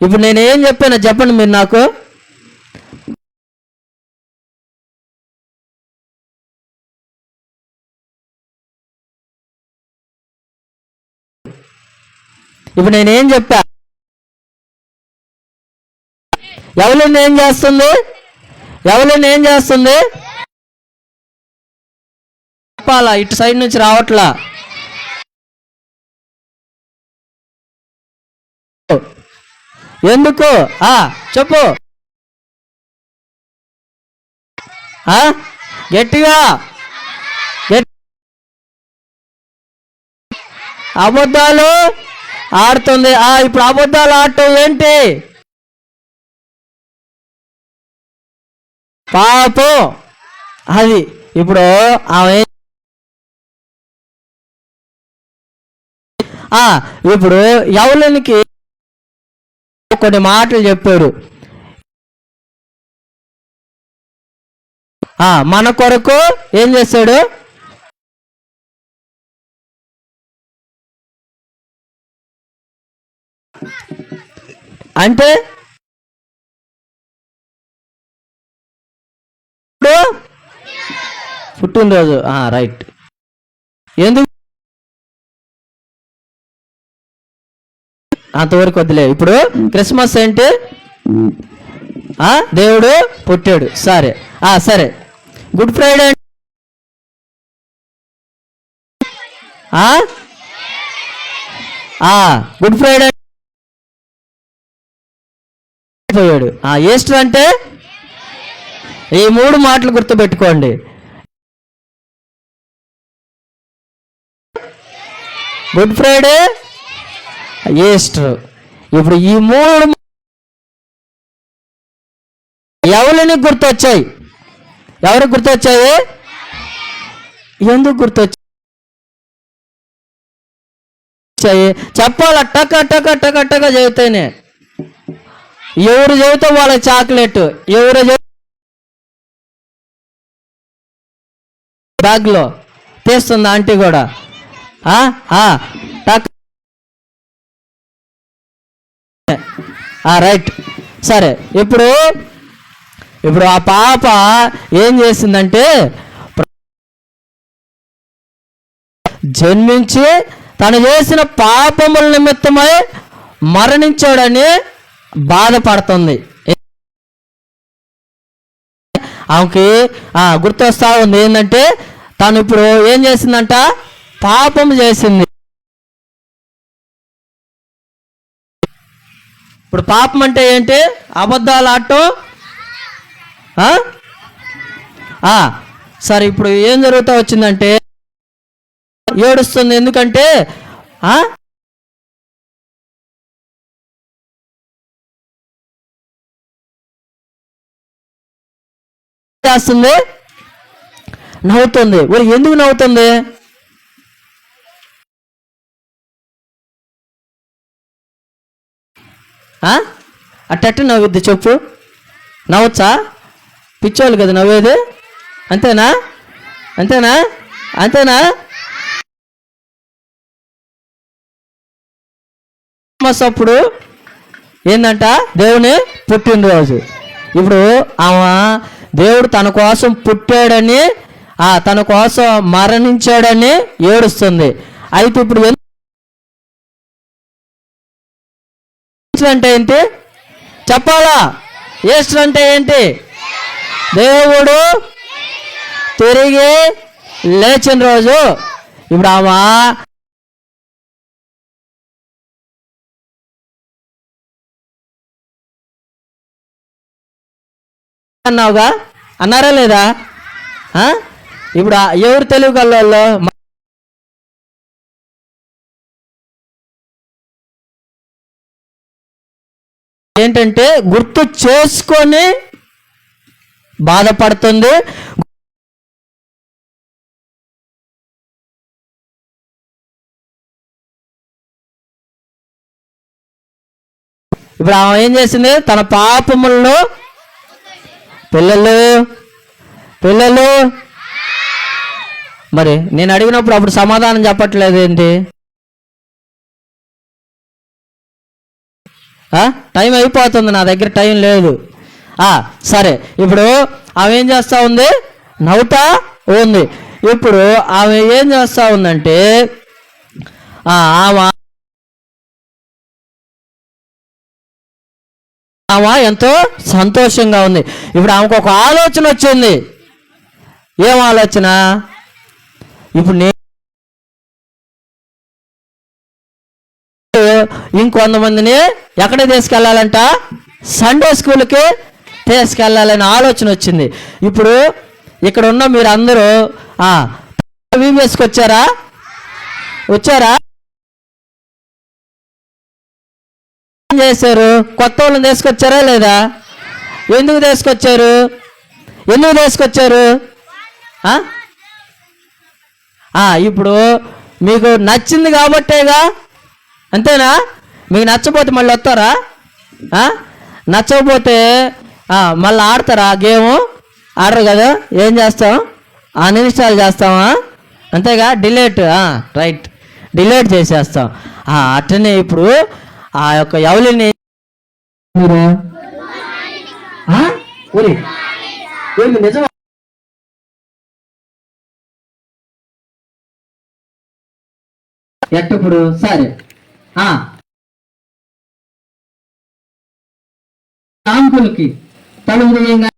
ఇప్పుడు నేనేం చెప్పానో చెప్పండి మీరు నాకు. ఇప్పుడు నేనేం చెప్పా? ఎవరిని ఏం చేస్తుంది? ఎవరిని ఏం చేస్తుంది? చెప్పాలా? ఇటు సైడ్ నుంచి రావట్లా? ఎందుకు? ఆ చెప్పు. ఆ గట్టిగా. అబద్ధాలు ఆడుతుంది. ఆ ఇప్పుడు అబద్ధాలు ఆడటం ఏంటి? పాపం. అది ఇప్పుడు ఆమె ఆ, ఇప్పుడు ఎవలనికి కొన్ని మాటలు చెప్పాడు. ఆ, మన కొరకు ఏం చేశాడు అంటే పుట్టినరోజు. రైట్ ఎందుకు అంతవరకు వదిలే ఇప్పుడు క్రిస్మస్ ఏంటి ఆ, దేవుడు పుట్టాడు. సరే. ఆ సరే. గుడ్ ఫ్రైడే ఆ? ఆ, గుడ్ ఫ్రైడే పోయాడు. ఆ ఈస్టర్ అంటే ఈ మూడు మాటలు గుర్తుపెట్టుకోండి. గుడ్ ఫ్రైడే ఈస్టర్ ఇప్పుడు ఈ మూడు ఎవరిని గుర్తొచ్చాయి? ఎవరికి గుర్తొచ్చాయి? ఎందుకు గుర్తొచ్చాయి? చెప్పాల? టక టక టక టక చెబితేనే. ఎవరు చెబితే వాళ్ళ చాక్లెట్. ఎవరు బ్యాగ్లో. తీస్తుంది ఆంటీ కూడా? రైట్ సరే ఇప్పుడు ఇప్పుడు ఆ పాప ఏం చేసిందంటే జన్మించి తను చేసిన పాపముల నిమిత్తమై మరణించాడని బాధపడుతుంది. ఆమెకి ఆ, గుర్తొస్తా ఉంది. ఏంటంటే తను ఇప్పుడు ఏం చేసిందంట? పాపం చేసింది. ఇప్పుడు పాపం అంటే ఏంటి? అబద్ధాలు ఆడటం? ఆ? ఆ, సరే ఇప్పుడు ఏం జరుగుతా వచ్చిందంటే ఏడుస్తుంది ఎందుకంటే చేస్తుంది? నవ్వుతుంది. మరి ఎందుకు నవ్వుతుంది? అట్టట్టు నవ్వుద్ది చెప్పు. నవ్వచ్చా? పిచ్చోళ్ళు కదా నవ్వేది? అంతేనా? అంతేనా? అంతేనా? క్రిస్మస్ అప్పుడు ఏంటంట దేవుని పుట్టినరోజు ఇప్పుడు ఆమె దేవుడు తన కోసం పుట్టాడని ఆ తన కోసం మరణించాడని ఏడుస్తుంది. అయితే ఇప్పుడు అంటే ఏంటి? చెప్పాలా? ఈస్టర్ అంటే ఏంటి? దేవుడు తిరిగి లేచిన రోజు. ఇప్పుడు ఆమె అన్నావుగా? అన్నారా లేదా? ఆ? ఇప్పుడు ఎవరు తెలుగు కల్లో ఏంటంటే గుర్తు చేసుకొని బాధపడుతుంది. ఇప్పుడు ఆమె ఏం చేసింది? తన పాపములను పిల్లలు పిల్లలు. మరి నేను అడిగినప్పుడు అప్పుడు సమాధానం చెప్పట్లేదు ఏంటి? టైం అయిపోతుంది నా దగ్గర టైం లేదు. ఆ, సరే ఇప్పుడు ఆమె ఏం చేస్తూ ఉంది? నవ్వుతా ఉంది. ఇప్పుడు ఆమె ఏం చేస్తూ ఉందంటే ఆ, ఆమె ఆమె ఎంతో సంతోషంగా ఉంది. ఇప్పుడు ఆమెకు ఒక ఆలోచన వచ్చింది. ఏం ఆలోచన? ఇప్పుడు నేను ఇంకొంతమందిని ఎక్కడ తీసుకెళ్ళాలంట సండే స్కూల్కి తీసుకెళ్ళాలనే ఆలోచన వచ్చింది. ఇప్పుడు ఇక్కడ ఉన్న మీరు అందరూ వీఎస్కి వచ్చారా? వచ్చారా చేశారు? కొత్త వాళ్ళని తీసుకొచ్చారా లేదా? ఎందుకు తీసుకొచ్చారు? ఎందుకు తీసుకొచ్చారు? ఇప్పుడు మీకు నచ్చింది కాబట్టేగా అంతేనా? మీకు నచ్చపోతే మళ్ళీ వస్తారా? నచ్చకపోతే మళ్ళీ ఆడతారా గేమ్? ఆడరు కదా ఏం చేస్తాం? అన్ఇన్స్టాల్ చేస్తామా? అంతేగా డిలేట్ రైట్. డిలేట్ చేసేస్తాం. అట్లనే ఇప్పుడు ఆ యొక్క ఎవలిని మీరు ఎట్టప్పుడు సరే. ఆ అంకుల్కి తలుపు